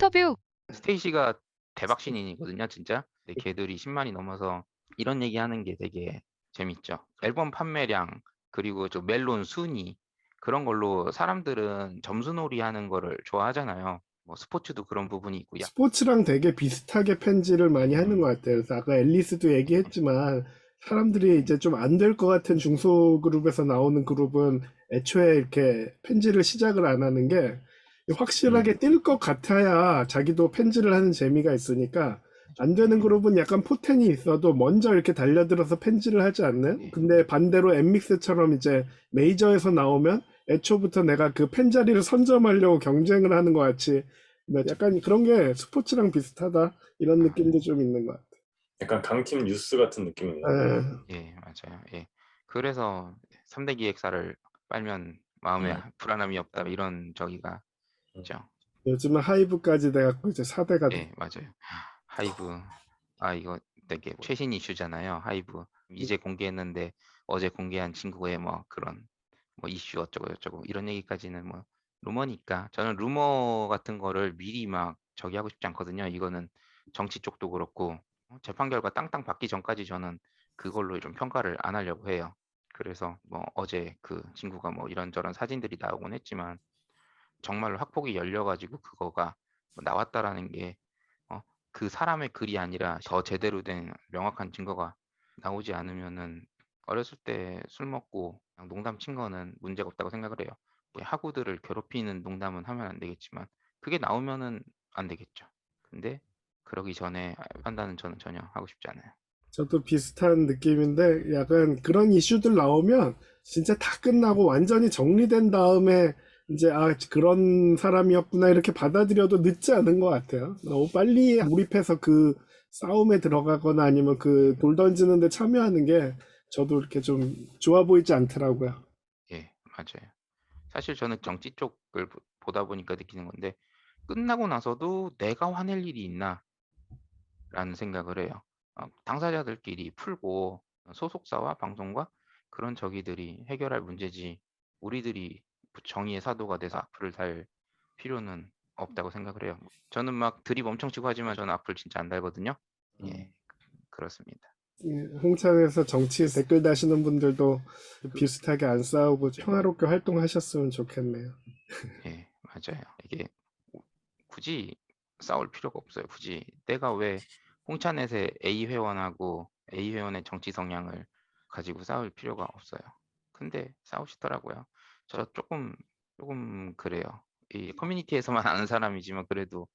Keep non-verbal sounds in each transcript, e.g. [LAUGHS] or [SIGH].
인터뷰. 스테이시가 대박 신인이거든요, 진짜. 근데 걔들이 10만이 넘어서 이런 얘기하는 게 되게 재밌죠. 앨범 판매량 그리고 저 멜론 순위 그런 걸로 사람들은 점수놀이 하는 거를 좋아하잖아요. 뭐 스포츠도 그런 부분이 있고 야, 스포츠랑 되게 비슷하게 편지를 많이 하는 것 같아요. 그래서 아까 앨리스도 얘기했지만 사람들이 이제 좀 안 될 것 같은 중소 그룹에서 나오는 그룹은 애초에 이렇게 편지를 시작을 안 하는 게 확실하게 뛸 것 같아야 자기도 편지를 하는 재미가 있으니까 안 되는 그룹은 약간 포텐이 있어도 먼저 이렇게 달려들어서 편지를 하지 않는? 근데 반대로 엠믹스처럼 이제 메이저에서 나오면 애초부터 내가 그팬 자리를 선점하려고 경쟁을 하는 것 같이 약간 그런 게 스포츠랑 비슷하다 이런 느낌도 좀 있는 것 같아. 약간 강팀 뉴스 같은 느낌이네요. 예. 예, 맞아요. 예. 그래서 3대 기획사를 빨면 마음에 음. 불안함이 없다 이런 저기가 음. 있죠. 요즘은 하이브까지 돼갖고 이제 4대가 예, 맞아요. 하이브. 아, 이거 되게 최신 이슈잖아요. 하이브. 이제 공개했는데 어제 공개한 친구의 뭐 그런 뭐 이슈 어쩌고 저쩌고 이런 얘기까지는 뭐 루머니까 저는 루머 같은 거를 미리 막 저기 하고 싶지 않거든요. 이거는 정치 쪽도 그렇고 어, 재판 결과 땅땅 받기 전까지 저는 그걸로 좀 평가를 안 하려고 해요. 그래서 뭐 어제 그 친구가 뭐 이런저런 사진들이 나오곤 했지만 정말로 학폭이 열려가지고 그거가 뭐 나왔다라는 게 어, 그 사람의 글이 아니라 더 제대로 된 명확한 증거가 나오지 않으면은 어렸을 때 술 먹고 농담 친 거는 문제가 없다고 생각을 해요. 뭐 학우들을 괴롭히는 농담은 하면 안 되겠지만 그게 나오면은 안 되겠죠. 근데 그러기 전에 판단은 저는 전혀 하고 싶지 않아요. 저도 비슷한 느낌인데 약간 그런 이슈들 나오면 진짜 다 끝나고 완전히 정리된 다음에 이제 아 그런 사람이었구나 이렇게 받아들여도 늦지 않은 것 같아요. 너무 빨리 몰입해서 그 싸움에 들어가거나 아니면 그 돌 던지는데 참여하는 게 저도 이렇게 좀 좋아 보이지 않더라고요. 예, 맞아요. 사실 저는 정치 쪽을 보- 보다 보니까 느끼는 건데 끝나고 나서도 내가 화낼 일이 있나? 라는 생각을 해요. 어, 당사자들끼리 풀고 소속사와 방송과 그런 저기들이 해결할 문제지 우리들이 정의의 사도가 돼서 악플을 달 필요는 없다고 생각을 해요. 저는 막 드립 엄청 치고 하지만 저는 악플 진짜 안 달거든요. 예, 그렇습니다. 이 홍창에서 정치 댓글 다시는 분들도 비슷하게 안 싸우고 평화롭게 활동하셨으면 좋겠네요. [LAUGHS] 예, 맞아요. 이게 우- 굳이 싸울 필요가 없어요. 굳이 내가 왜 홍찬넷의 A 회원하고 A 회원의 정치 성향을 가지고 싸울 필요가 없어요. 근데 싸우시더라고요. 저 조금 조금 그래요. 이 커뮤니티에서만 [LAUGHS] 아는 사람이지만 그래도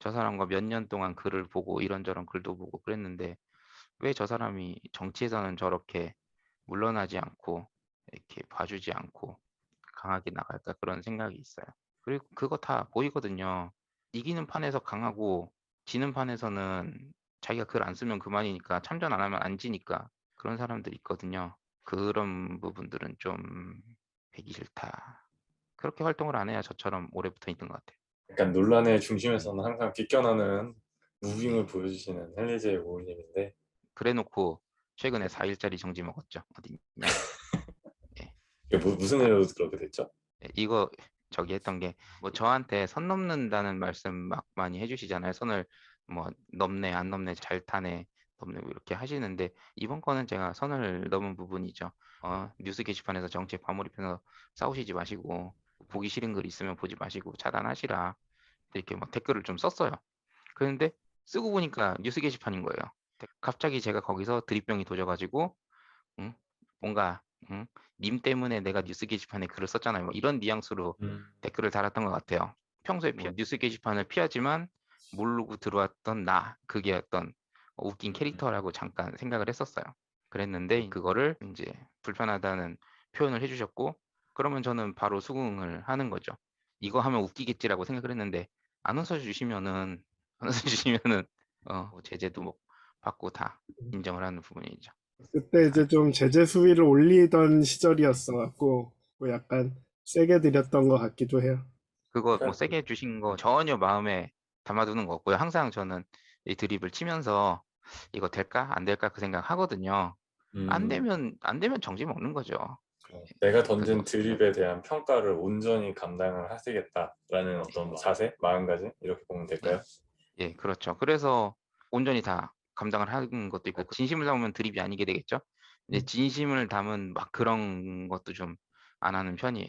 저 사람과 몇 년 동안 글을 보고 이런저런 글도 보고 그랬는데 왜 저 사람이 정치에서는 저렇게 물러나지 않고 이렇게 봐주지 않고 강하게 나갈까 그런 생각이 있어요. 그리고 그거 다 보이거든요. 이기는 판에서 강하고 지는 판에서는 자기가 글 안 쓰면 그만이니까 참전 안 하면 안 지니까 그런 사람들이 있거든요. 그런 부분들은 좀 배기 싫다. 그렇게 활동을 안 해야 저처럼 오래 붙어 있는 것 같아요. 약간 논란의 중심에서는 항상 비껴나는 무빙을 보여주시는 헬리제 오울님인데 그래놓고 최근에 4일짜리 정지 먹었죠. 어디 있냐? 이게 무, 무슨 일로 그렇게 됐죠? 예, 이거 저기 했던 게 뭐 저한테 선 넘는다는 말씀 막 많이 해주시잖아요. 선을 뭐 넘네 안 넘네 잘 타네 뭐 이렇게 하시는데 이번 거는 제가 선을 넘은 부분이죠. 어, 뉴스 게시판에서 정치에 과몰입해서 싸우시지 마시고 보기 싫은 글 있으면 보지 마시고 차단하시라 이렇게 막 댓글을 좀 썼어요. 그런데 쓰고 보니까 뉴스 게시판인 거예요. 갑자기 제가 거기서 드립병이 도져가지고 응? 뭔가 응? 님 때문에 내가 뉴스 게시판에 글을 썼잖아요. 뭐 이런 뉘앙스로 음. 댓글을 달았던 것 같아요. 평소에 뭐 뉴스 게시판을 피하지만 모르고 들어왔던 나 그게 어떤 웃긴 캐릭터라고 잠깐 생각을 했었어요. 그랬는데 그거를 이제 불편하다는 표현을 해주셨고 그러면 저는 바로 수긍을 하는 거죠. 이거 하면 웃기겠지라고 생각을 했는데 안 웃어주시면은 [LAUGHS] 안 웃어주시면은 어, 뭐 제재도 뭐 받고 다 인정을 하는 부분이죠. 그때 이제 좀 제재 수위를 올리던 시절이었어 갖고 뭐 약간 세게 드렸던 것 같기도 해요. 그거 뭐 그래갖고- 세게 해주신 거 전혀 마음에 담아두는 거 없고요. 항상 저는 이 드립을 치면서 이거 될까 안 될까 그 생각 하거든요. 안 음, 되면 안 되면 정지 먹는 거죠. 어, 내가 던진 드립에 대한 평가를 온전히 감당을 하시겠다라는 어떤 뭐 자세, 마음가짐 이렇게 보면 될까요? 예, 그렇죠. 그래서 온전히 다 감당을 하는 것도 있고 진심을 담으면 드립이 아니게 되겠죠. 이제 음. 진심을 담은 막 그런 것도 좀 안 하는 편이에요.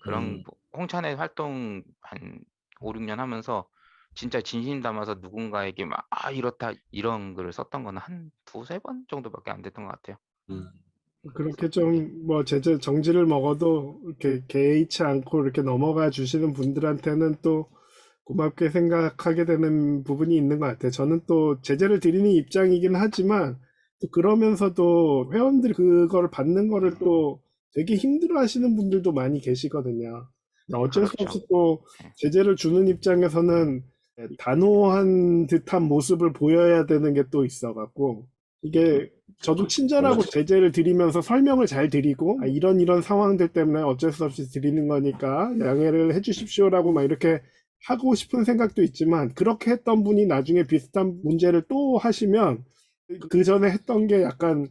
그런 음. 뭐 홍찬의 활동 한 5, 6년 하면서 진짜 진심 담아서 누군가에게 막 아 이렇다 이런 글을 썼던 거는 한 두세 번 정도밖에 안 됐던 것 같아요. 음. 그렇게 좀 뭐 제재 정지를 먹어도 이렇게 개의치 않고 이렇게 넘어가 주시는 분들한테는 또 고맙게 생각하게 되는 부분이 있는 것 같아요. 저는 또 제재를 드리는 입장이긴 하지만 또 그러면서도 회원들이 그걸 받는 거를 또 되게 힘들어 하시는 분들도 많이 계시거든요. 어쩔 수 그렇죠. 없이 또 제재를 주는 입장에서는 단호한 듯한 모습을 보여야 되는 게 또 있어갖고 이게 저도 친절하고 제재를 드리면서 설명을 잘 드리고 아, 이런 이런 상황들 때문에 어쩔 수 없이 드리는 거니까 양해를 해주십시오라고 막 이렇게 하고 싶은 생각도 있지만 그렇게 했던 분이 나중에 비슷한 문제를 또 하시면 그 전에 했던 게 약간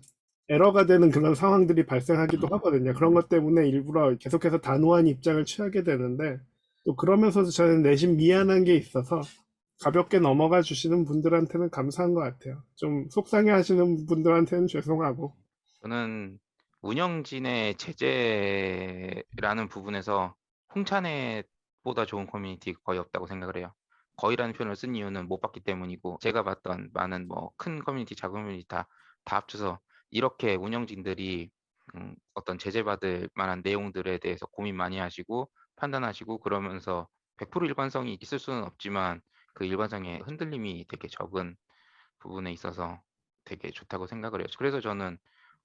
에러가 되는 그런 상황들이 발생하기도 하거든요. 그런 것 때문에 일부러 계속해서 단호한 입장을 취하게 되는데 또 그러면서도 저는 내심 미안한 게 있어서 가볍게 넘어가 주시는 분들한테는 감사한 것 같아요. 좀 속상해 하시는 분들한테는 죄송하고. 저는 운영진의 제재라는 부분에서 홍찬애보다 좋은 커뮤니티 거의 없다고 생각을 해요. 거의라는 표현을 쓴 이유는 못 봤기 때문이고 제가 봤던 많은 뭐 큰 커뮤니티, 작은 커뮤니티 다, 다 합쳐서 이렇게 운영진들이 음, 어떤 제재받을 만한 내용들에 대해서 고민 많이 하시고 판단하시고 그러면서 100% 일관성이 있을 수는 없지만 그 일관성의 흔들림이 되게 적은 부분에 있어서 되게 좋다고 생각을 해요. 그래서 저는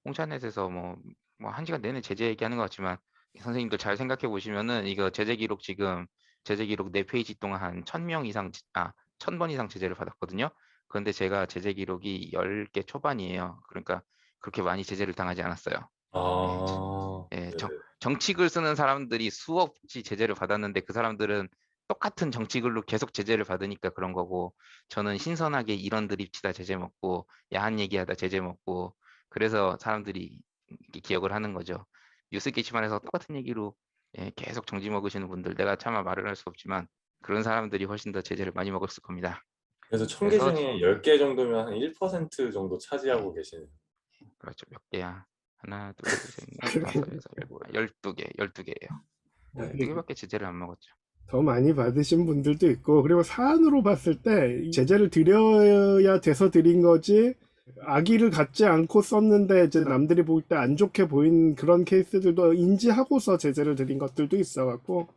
홍차넷에서 뭐, 뭐 한 시간 내내 제재 얘기하는 것 같지만 선생님들 잘 생각해 보시면은 이거 제재 기록 지금 제재 기록 4페이지 동안 한 1000명 이상 지- 아 1000번 이상 제재를 받았거든요. 그런데 제가 제재 기록이 10개 초반이에요. 그러니까 그렇게 많이 제재를 당하지 않았어요. 아, 예, 네 네. 정, 정치글 쓰는 사람들이 수없이 제재를 받았는데 그 사람들은 똑같은 정치글로 계속 제재를 받으니까 그런 거고 저는 신선하게 이런 드립 치다 제재 먹고 야한 얘기하다 제재 먹고 그래서 사람들이 기억을 하는 거죠. 뉴스 게시판에서 똑같은 얘기로 예, 계속 정지 먹으시는 분들 내가 차마 말을 할 수 없지만 그런 사람들이 훨씬 더 제재를 많이 먹었을 겁니다. 그래서 천 개 중에 10개 정도면 한 1% 정도 차지하고 계시네요. 그렇죠. 몇 개야? 하나, 둘, 셋, 넷, 다섯, 여섯, 일곱, 열두 개, 열두 개예요. 네. 두 개밖에 제재를 안 먹었죠. 더 많이 받으신 분들도 있고, 그리고 사안으로 봤을 때이 제재를 드려야 돼서 드린 거지, 악의를 갖지 않고 썼는데 이제 남들이 볼 때 안 좋게 보인 그런 케이스들도 인지하고서 제재를 드린 것들도 있어갖고,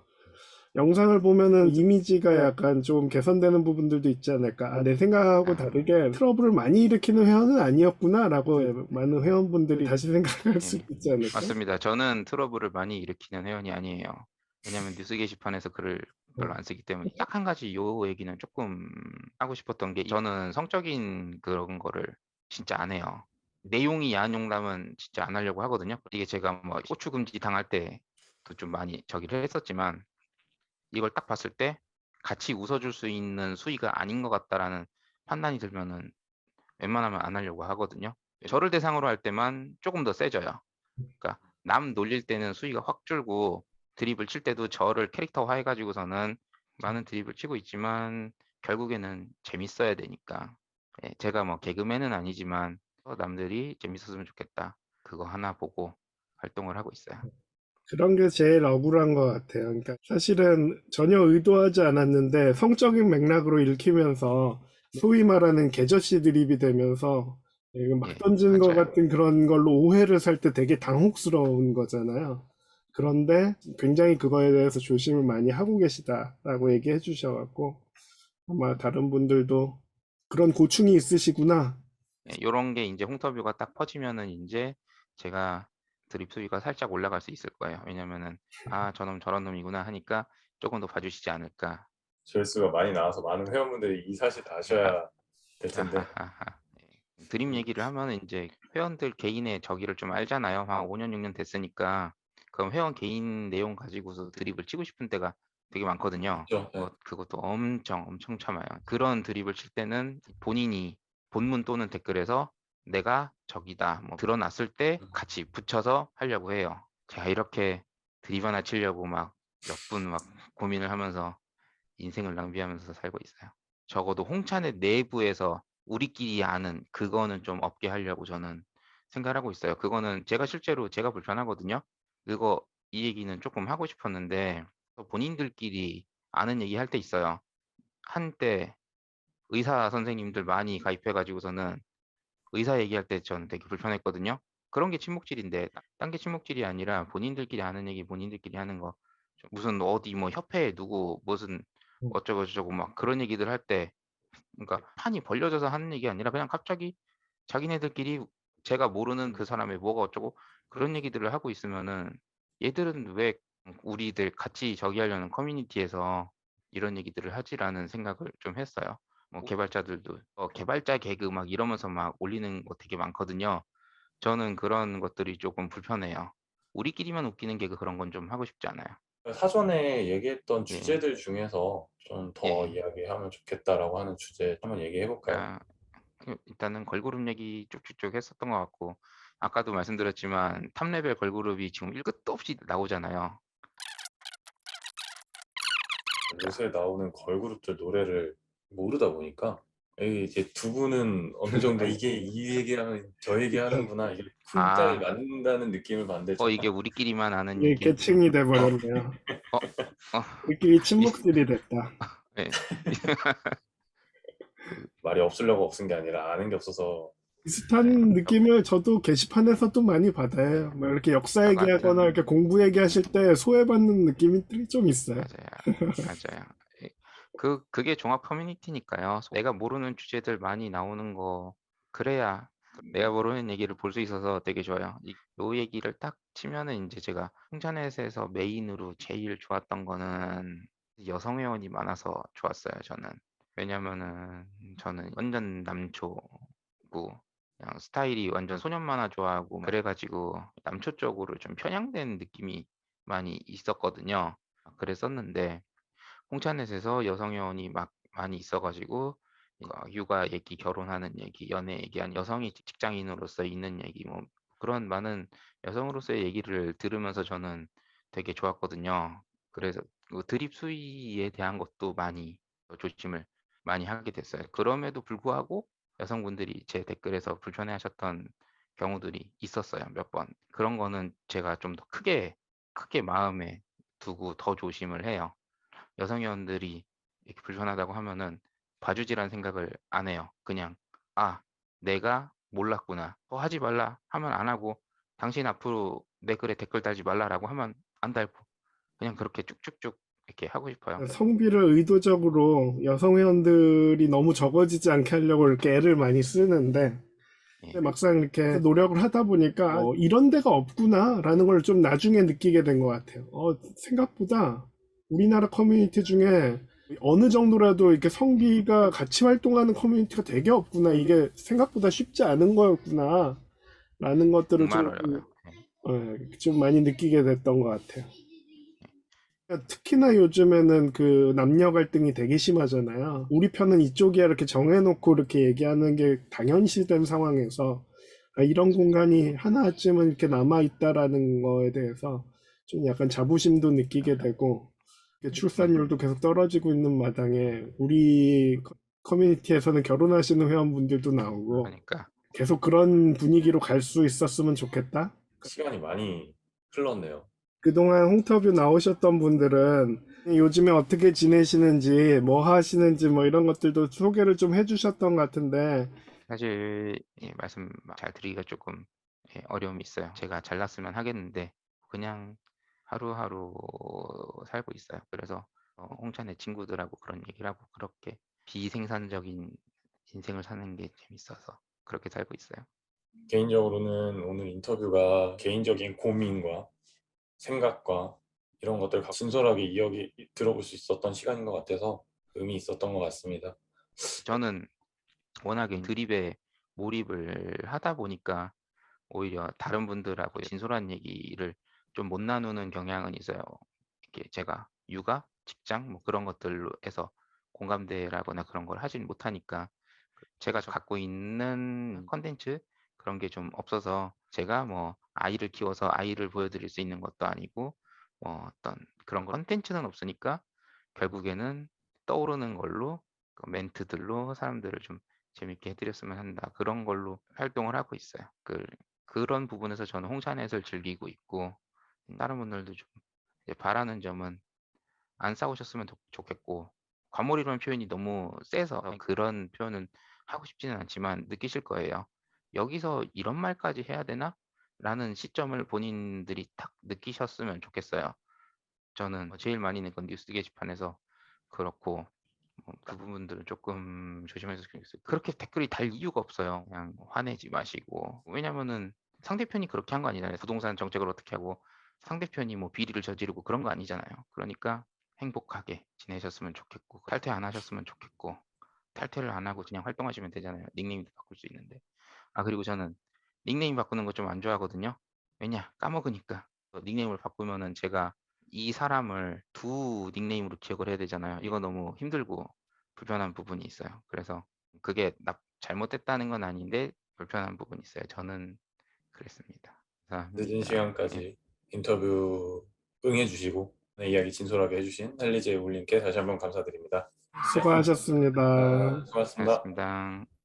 영상을 보면은 이미지가 약간 좀 개선되는 부분들도 있지 않을까. 아, 내 생각하고 다르게 트러블을 많이 일으키는 회원은 아니었구나라고 많은 회원분들이 다시 생각할 수 있지 않을까. 맞습니다. 저는 트러블을 많이 일으키는 회원이 아니에요. 왜냐하면 뉴스 게시판에서 글을 별로 안 쓰기 때문에 딱 한 가지 요 얘기는 조금 하고 싶었던 게 저는 성적인 그런 거를 진짜 안 해요. 내용이 야한 용담은 진짜 안 하려고 하거든요. 이게 제가 뭐 고추 금지 당할 때도 좀 많이 저기를 했었지만 이걸 딱 봤을 때 같이 웃어줄 수 있는 수위가 아닌 것 같다라는 판단이 들면은 웬만하면 안 하려고 하거든요. 저를 대상으로 할 때만 조금 더 세져요. 그러니까 남 놀릴 때는 수위가 확 줄고 드립을 칠 때도 저를 캐릭터화 해가지고서는 많은 드립을 치고 있지만 결국에는 재밌어야 되니까 예, 제가 뭐 개그맨은 아니지만 어, 남들이 재밌었으면 좋겠다 그거 하나 보고 활동을 하고 있어요. 그런 게 제일 억울한 것 같아요. 그러니까 사실은 전혀 의도하지 않았는데 성적인 맥락으로 읽히면서 소위 말하는 개저씨 드립이 되면서 이거 막 예, 던지는 것. 같은 그런 걸로 오해를 살 때 되게 당혹스러운 거잖아요. 그런데 굉장히 그거에 대해서 조심을 많이 하고 계시다라고 얘기해 주셔갖고 아마 다른 분들도 그런 고충이 있으시구나. 이런 게 이제 홍터뷰가 딱 퍼지면은 이제 제가 드립 수위가 살짝 올라갈 수 있을 거예요. 왜냐면은 아 [LAUGHS] 저놈 저런 놈이구나 하니까 조금 더 봐주시지 않을까. 조회수가 많이 나와서 많은 회원분들이 이 사실 다 아셔야 [LAUGHS] 될 텐데. 예. 드림 얘기를 하면 이제 회원들 개인의 저기를 좀 알잖아요. 한 5년 6년 됐으니까 그럼 회원 개인 내용 가지고서 드립을 치고 싶은 때가 되게 많거든요. 그렇죠? 네. 뭐 그것 도 엄청 엄청 참아요. 그런 드립을 칠 때는 본인이 본문 또는 댓글에서 내가 적이다 뭐 드러났을 때 같이 붙여서 하려고 해요. 제가 이렇게 드립 하나 치려고 막 몇 분 막 고민을 하면서 인생을 낭비하면서 살고 있어요. 적어도 홍차넷 내부에서 우리끼리 아는 그거는 좀 없게 하려고 저는 생각을 하고 있어요. 그거는 제가 실제로 제가 불편하거든요. 그거 이 얘기는 조금 하고 싶었는데 본인들끼리 아는 얘기 할 때 있어요. 한때 의사 선생님들 많이 가입해 가지고서는 의사 얘기할 때 저는 되게 불편했거든요. 그런 게 친목질인데 딴 게 친목질이 아니라 본인들끼리 아는 얘기 본인들끼리 하는 거저 무슨 어디 뭐 협회에 누구 무슨 음. 어쩌고 저쩌고 막 그런 얘기들 할 때 그러니까 판이 벌려져서 하는 얘기 아니라 그냥 갑자기 자기네들끼리 제가 모르는 그 사람의 뭐가 어쩌고 그런 얘기들을 하고 있으면은 얘들은 왜 우리들 같이 저기 하려는 커뮤니티에서 이런 얘기들을 하지라는 생각을 좀 했어요. 뭐 개발자들도 어 개발자 개그 막 이러면서 막 올리는 거 되게 많거든요. 저는 그런 것들이 조금 불편해요. 우리끼리만 웃기는 개그 그런 건 좀 하고 싶지 않아요. 사전에 얘기했던 예. 주제들 중에서 좀 더 예. 이야기하면 좋겠다라고 하는 주제 한번 얘기해 볼까요? 아그 일단은 걸그룹 얘기 쭉쭉쭉 했었던 것 같고 아까도 말씀드렸지만 탑레벨 걸그룹이 지금 1 끝도 없이 나오잖아요. 요새 나오는 걸그룹들 노래를 모르다 보니까 이게 이제 두 분은 어느 정도 이게 [LAUGHS] 이 얘기하면 저 얘기하는구나 이게 쿵짝이 아. 맞는다는 느낌을 받는데 어 이게 우리끼리만 아는 이게 얘기. 계층이 돼 버렸네요. 어. 어. 우리끼리 친목질이 됐다. 예. [LAUGHS] [LAUGHS] 말이 없으려고 없은 게 아니라 아는 게 없어서 비슷한 느낌을 저도 게시판에서 또 많이 받아요. 뭐 이렇게 역사 아, 얘기하거나 맞아요. 이렇게 공부 얘기하실 때 소외받는 느낌이 좀 있어요. 맞아요. 맞아요. 예. 그 그게 종합 커뮤니티니까요. 내가 모르는 주제들 많이 나오는 거 그래야 내가 모르는 얘기를 볼 수 있어서 되게 좋아요. 이 요 얘기를 딱 치면은 인제 제가 홍차넷에서 메인으로 제일 좋았던 거는 여성 회원이 많아서 좋았어요 저는. 왜냐면은 저는 완전 남초고 그냥 스타일이 완전 소년 만화 좋아하고 그래 가지고 남초 쪽으로 좀 편향된 느낌이 많이 있었거든요. 그랬었는데 홍차넷에서 여성 회원이 막 많이 있어 가지고 이거 육아 얘기, 결혼하는 얘기, 연애 얘기한 여성이 직 직장인으로서 있는 얘기 뭐 그런 많은 여성으로서의 얘기를 들으면서 저는 되게 좋았거든요. 그래서 그 드립 수위에 대한 것도 많이 어 조심을 많이 하게 됐어요. 그럼에도 불구하고 여성분들이 제 댓글에서 불편해하셨던 경우들이 있었어요 몇 번. 그런 거는 제가 좀 더 크게, 크게 마음에 두고 더 조심을 해요. 여성 회원들이 이렇게 불편하다고 하면은 봐주지라는 생각을 안 해요. 그냥 '아 내가 몰랐구나. 더 하지 말라.' 하면 안 하고 '당신 앞으로 내 글에 댓글 달지 말라.'라고 하면 안 달고 그냥 그렇게 쭉쭉쭉 이렇게 하고 싶어요. 성비를 의도적으로 여성 회원들이 너무 적어지지 않게 하려고 이렇게 애를 많이 쓰는데 예. 막상 이렇게 노력을 하다 보니까 어, 이런 데가 없구나라는 걸 좀 나중에 느끼게 된 것 같아요. 어, 생각보다 우리나라 커뮤니티 중에 어느 정도라도 이렇게 성비가 같이 활동하는 커뮤니티가 되게 없구나. 이게 생각보다 쉽지 않은 거였구나. 라는 것들을 좀, 어려워요. 예. 어, 좀 많이 느끼게 됐던 것 같아요. 특히나 요즘에는 그 남녀 갈등이 되게 심하잖아요. 우리 편은 이쪽이야 이렇게 정해놓고 이렇게 얘기하는 게 당연시된 상황에서 아, 이런 공간이 하나쯤은 이렇게 남아있다라는 거에 대해서 좀 약간 자부심도 느끼게 되고 출산율도 계속 떨어지고 있는 마당에 우리 커- 커뮤니티에서는 결혼하시는 회원분들도 나오고 그러니까 계속 그런 분위기로 갈 수 있었으면 좋겠다. 시간이 많이 흘렀네요. 그동안 홍터뷰 나오셨던 분들은 요즘에 어떻게 지내시는지, 뭐 하시는지, 뭐 이런 것들도 소개를 좀 해주셨던 것 같은데, 사실 예 말씀 잘 드리기가 조금 예 어려움이 있어요. 제가 잘났으면 하겠는데 그냥 하루하루 살고 있어요. 그래서 어 홍차넷 친구들하고 그런 얘기를 하고 그렇게 비생산적인 인생을 사는 게 재밌어서 그렇게 살고 있어요. 개인적으로는 오늘 인터뷰가 개인적인 고민과 생각과 이런 것들을 각- 진솔하게 이야기 들어볼 수 있었던 시간인 것 같아서 의미 있었던 것 같습니다. 저는 워낙에 드립에 몰입을 하다 보니까 오히려 다른 분들하고 진솔한 얘기를 좀 못 나누는 경향은 있어요. 이렇게 제가 육아, 직장 뭐 그런 것들로 해서 공감대라거나 그런 걸 하진 못하니까 그 제가 갖고 있는 컨텐츠 그런 게 좀 없어서 제가 뭐 아이를 키워서 아이를 보여드릴 수 있는 것도 아니고 뭐 어떤 그런 컨텐츠는 없으니까 결국에는 떠오르는 걸로 그 멘트들로 사람들을 좀 재밌게 해드렸으면 한다. 그런 걸로 활동을 하고 있어요. 그, 그런 부분에서 저는 홍찬넷을 즐기고 있고 다른 분들도 좀 바라는 점은 안 싸우셨으면 좋- 좋겠고 과몰이라는 표현이 너무 세서 그런 표현은 하고 싶지는 않지만 느끼실 거예요. 여기서 이런 말까지 해야 되나? 라는 시점을 본인들이 딱 느끼셨으면 좋겠어요. 저는 뭐 제일 많이 낸건 뉴스 게시판에서 그렇고 뭐그 부분들은 조금 조심해서 좋겠어요. 그렇게 댓글이 달 이유가 없어요. 그냥 화내지 마시고 왜냐면은 상대편이 그렇게 한 거 아니잖아요. 부동산 정책을 어떻게 하고 상대편이 뭐 비리를 저지르고 그런 거 아니잖아요. 그러니까 행복하게 지내셨으면 좋겠고 탈퇴 안 하셨으면 좋겠고 탈퇴를 안 하고 그냥 활동하시면 되잖아요. 닉네임도 바꿀 수 있는데 아 그리고 저는 닉네임 바꾸는 거 좀 안 좋아하거든요. 왜냐 까먹으니까 어, 닉네임을 바꾸면은 제가 이 사람을 두 닉네임으로 기억을 해야 되잖아요. 이거 너무 힘들고 불편한 부분이 있어요. 그래서 그게 나 잘못됐다는 건 아닌데 불편한 부분이 있어요. 저는 그랬습니다. 감사합니다. 늦은 예. 시간까지 인터뷰 응해주시고 내 이야기 진솔하게 해주신 헬리제 울님께 다시 한번 감사드립니다. 수고하셨습니다. 아, 수고하셨습니다. 고맙습니다.